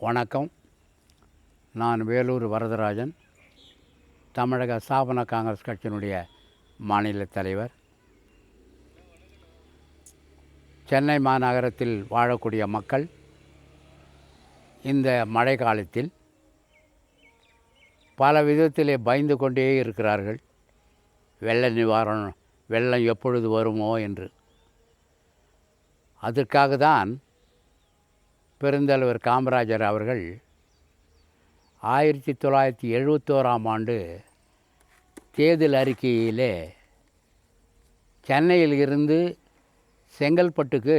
வணக்கம். நான் வேலூர் வரதராஜன். தமிழக ஸ்தாபன காங்கிரஸ் கட்சியினுடைய மாநில தலைவர். சென்னை மாநகரத்தில் வாழக்கூடிய மக்கள் இந்த மழை காலத்தில் பல விதத்திலே பயந்து கொண்டே இருக்கிறார்கள். வெள்ள நிவாரணம் வெள்ளம் எப்பொழுது வருமோ என்று. அதற்காக தான் பெருந்தலைவர் காமராஜர் அவர்கள் ஆயிரத்தி தொள்ளாயிரத்தி எழுபத்தோராம் ஆண்டு தேர்தல் அறிக்கையிலே சென்னையில் இருந்து செங்கல்பட்டுக்கு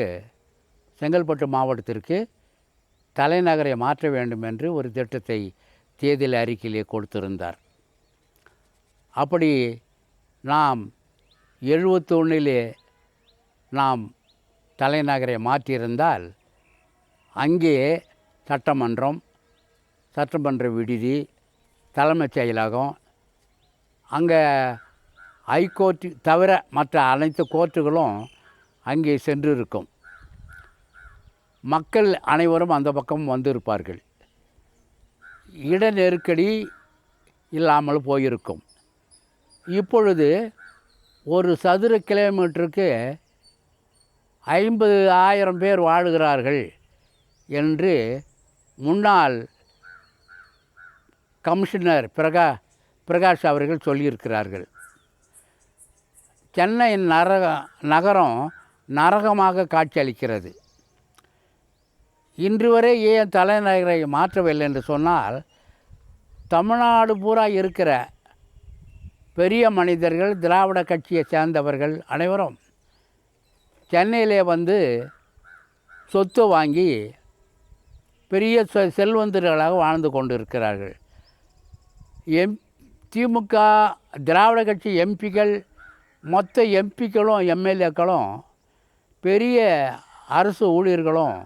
செங்கல்பட்டு மாவட்டத்திற்கு தலைநகரை மாற்ற வேண்டும் என்று ஒரு திட்டத்தை தேர்தல் அறிக்கையிலே கொடுத்திருந்தார். அப்படி நாம் எழுபத்தொன்னிலே நாம் தலைநகரை மாற்றியிருந்தால் அங்கே சட்டமன்றம் சட்டமன்ற விடுதி தலைமைச் செயலகம் அங்கே ஹைகோர்ட்டு தவிர மற்ற அனைத்து கோர்ட்டுகளும் அங்கே சென்று இருக்கும் மக்கள் அனைவரும் அந்த பக்கம் வந்திருப்பார்கள். இட நெருக்கடி இல்லாமல் போயிருக்கும். இப்பொழுது ஒரு சதுர கிலோமீட்டருக்கு ஐம்பது ஆயிரம் பேர் வாழுகிறார்கள். என்று முன்னாள் கமிஷனர் பிரகா பிரகாஷ் அவர்கள் சொல்லியிருக்கிறார்கள். சென்னை நரக நகரம் நரகமாக காட்சியளிக்கிறது. இன்று வரை ஏன் தலைநகரை மாற்றவில்லை என்று சொன்னால் தமிழ்நாடு பூரா இருக்கிற பெரிய மனிதர்கள் திராவிட கட்சியை சேர்ந்தவர்கள் அனைவரும் சென்னையிலே வந்து சொத்து வாங்கி பெரிய செ- செல்வந்தர்களாக வாழ்ந்து கொண்டு இருக்கிறார்கள் எம் திமுக திராவிட கட்சி எம்பிக்கள் மொத்த எம்பிக்களும் எம்எல்ஏக்களும் பெரிய அரசு ஊழியர்களும்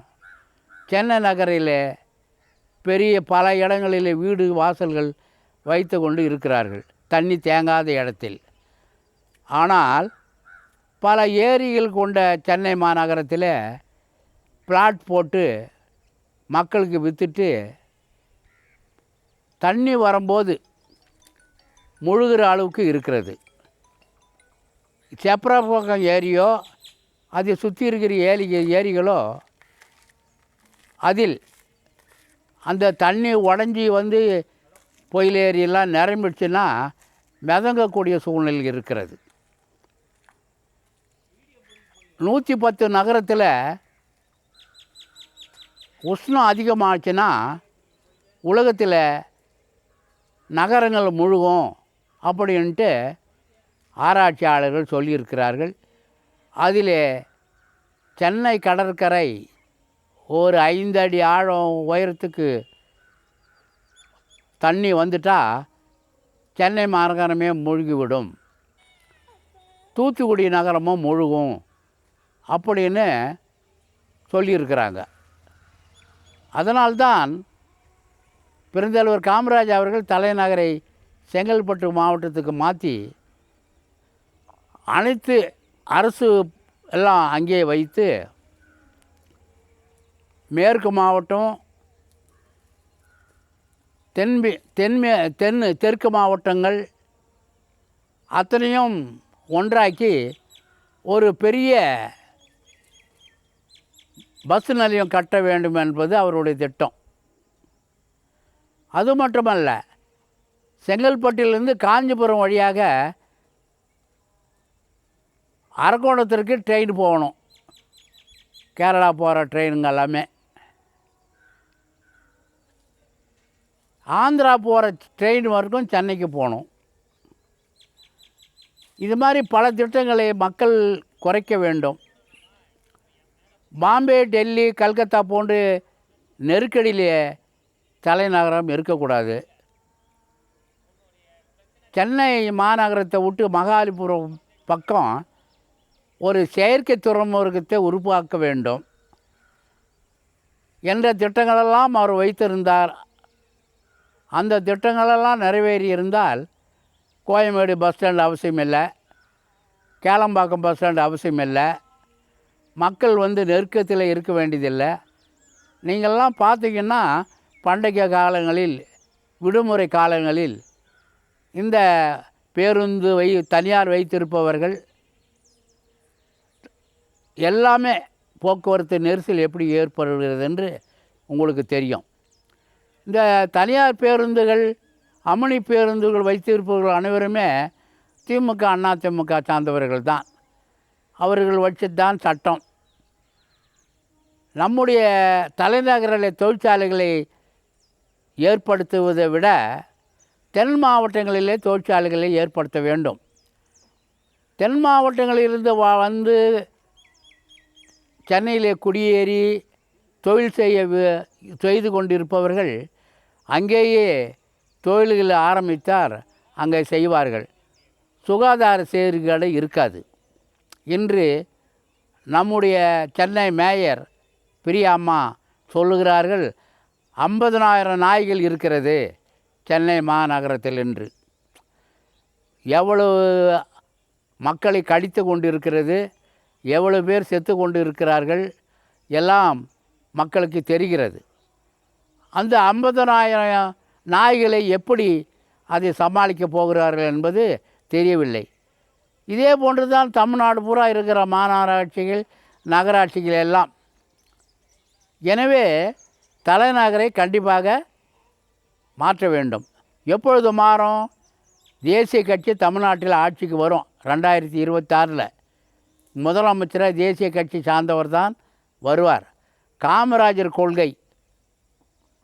சென்னை நகரில் பெரிய பல இடங்களில் வீடு வாசல்கள் வைத்து கொண்டு இருக்கிறார்கள். தண்ணி தேங்காத இடத்தில். ஆனால் பல ஏரிகள் கொண்ட சென்னை மாநகரத்தில் பிளாட் போட்டு மக்களுக்கு விற்றுட்டு தண்ணி வரும்போது முழுகிற அளவுக்கு இருக்கிறது. செப்பரப்பக்கம் ஏரியோ அதை சுற்றி இருக்கிற ஏரி ஏரிகளோ அதில் அந்த தண்ணி உடஞ்சி வந்து புயல் ஏரியெல்லாம் நிரம்பிடுச்சுன்னா மிதங்கக்கூடிய சூழ்நிலை இருக்கிறது. நூற்றி பத்து நகரத்தில் உஷ்ணம் அதிகமாச்சுன்னா உலகத்தில் நகரங்கள் முழுகும் அப்படின்ட்டு ஆராய்ச்சியாளர்கள் சொல்லியிருக்கிறார்கள். அதில் சென்னை கடற்கரை ஒரு ஐந்து அடி ஆழம் உயரத்துக்கு தண்ணி வந்துட்டா சென்னை மாநகரமே மூழ்கிவிடும். தூத்துக்குடி நகரமும் முழுகும் அப்படின்னு சொல்லியிருக்கிறாங்க. அதனால்தான் பெருந்தலைவர் காமராஜ் அவர்கள் தலைநகரை செங்கல்பட்டு மாவட்டத்துக்கு மாற்றி அனைத்து அரசு எல்லாம் அங்கே வைத்து மேற்கு மாவட்டம் தென்மே தென்மே தென் தெற்கு மாவட்டங்கள் அத்தனையும் ஒன்றாக்கி ஒரு பெரிய பஸ் நிலையம் கட்ட வேண்டும் என்பது அவருடைய திட்டம். அது மட்டுமல்ல செங்கல்பட்டிலிருந்து காஞ்சிபுரம் வழியாக அரக்கோணத்திற்கு ட்ரெயின் போகணும். கேரளா போகிற ட்ரெயினுங்க எல்லாமே. ஆந்திரா போகிற ட்ரெயின் வரைக்கும் சென்னைக்கு போகணும். இது மாதிரி பல திட்டங்களை மக்கள் குறைக்க வேண்டும். பாம்பே டெல்லி கல்கத்தா போன்று நெருக்கடியிலே தலைநகரம் இருக்கக்கூடாது. சென்னை மாநகரத்தை விட்டு மகாலிபுரம் பக்கம் ஒரு செயற்கை துறைமுகத்தை உருவாக்க வேண்டும். என்ற திட்டங்களெல்லாம் அவர் வைத்திருந்தார். அந்த திட்டங்களெல்லாம் நிறைவேறி இருந்தால் கோயம்பேடு பஸ் ஸ்டாண்ட் அவசியம் இல்லை கேளம்பாக்கம் பஸ் ஸ்டாண்ட் அவசியம் இல்லை மக்கள் வந்து நெருக்கத்தில் இருக்க வேண்டியதில்லை. நீங்கள்லாம் பார்த்தீங்கன்னா பண்டிகை காலங்களில் விடுமுறை காலங்களில் இந்த பேருந்து வை தனியார் வைத்திருப்பவர்கள் எல்லாமே போக்குவரத்து நெரிசல் எப்படி ஏற்படுகிறது என்று உங்களுக்கு தெரியும். இந்த தனியார் பேருந்துகள் அமணி பேருந்துகள் வைத்திருப்பவர்கள் அனைவருமே திமுக அண்ணா திமுக சார்ந்தவர்கள் தான். அவர்கள் வச்சுதான் சட்டம். நம்முடைய தலைநகரில் தொழிற்சாலைகளை ஏற்படுத்துவதை விட தென் மாவட்டங்களிலே தொழிற்சாலைகளை ஏற்படுத்த வேண்டும். தென் மாவட்டங்களிலிருந்து வ வந்து சென்னையிலே குடியேறி தொழில் செய்ய செய்து கொண்டிருப்பவர்கள் அங்கேயே தொழில்களை ஆரம்பித்தார் அங்கே செய்வார்கள். சுகாதார சீர்கேடு இருக்காது. இன்று நம்முடைய சென்னை மேயர் பிரியாம்மா சொல்லுகிறார்கள் ஐம்பதனாயிரம் நாய்கள் இருக்கிறது சென்னை மாநகரத்தில் என்று எவ்வளவு மக்களை கடித்து கொண்டிருக்கிறது எவ்வளவு பேர் செத்து கொண்டு இருக்கிறார்கள் எல்லாம் மக்களுக்கு தெரிகிறது. அந்த ஐம்பதனாயிரம் நாய்களை எப்படி அதை சமாளிக்கப் போகிறார்கள் என்பது தெரியவில்லை. இதே போன்று தான் தமிழ்நாடு பூரா இருக்கிற மாநகராட்சிகள் நகராட்சிகள் எல்லாம். எனவே தலைநகரை கண்டிப்பாக மாற்ற வேண்டும். எப்பொழுது மாறும்? தேசிய கட்சி தமிழ்நாட்டில் ஆட்சிக்கு வரும். ரெண்டாயிரத்தி இருபத்தாறில். முதலமைச்சராக தேசிய கட்சி சார்ந்தவர் தான் வருவார். காமராஜர் கொள்கை.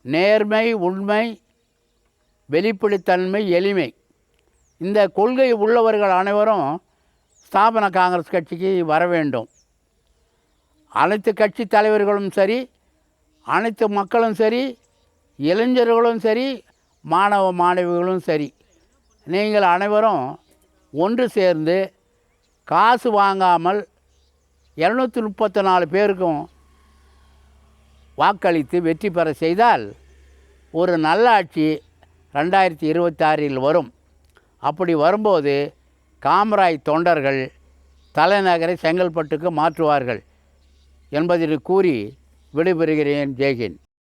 நேர்மை உண்மை வெளிப்படைத்தன்மை எளிமை. இந்த கொள்கை உள்ளவர்கள் அனைவரும் ஸ்தாபன காங்கிரஸ் கட்சிக்கு வர வேண்டும். அனைத்து கட்சி தலைவர்களும் சரி அனைத்து மக்களும் சரி இளைஞர்களும் சரி மாணவ மாணவிகளும் சரி நீங்கள் அனைவரும் ஒன்று சேர்ந்து காசு வாங்காமல் இரநூத்தி முப்பத்தி நாலு பேருக்கும் வாக்களித்து வெற்றி பெற செய்தால் ஒரு நல்ல ஆட்சி ரெண்டாயிரத்தி இருபத்தாறில் வரும். அப்படி வரும்போது காமராய் தொண்டர்கள் தலைநகரை செங்கல்பட்டுக்கு மாற்றுவார்கள் என்பதில் கூறி விடைபெறுகிறேன். ஜெய்ஹிந்த்.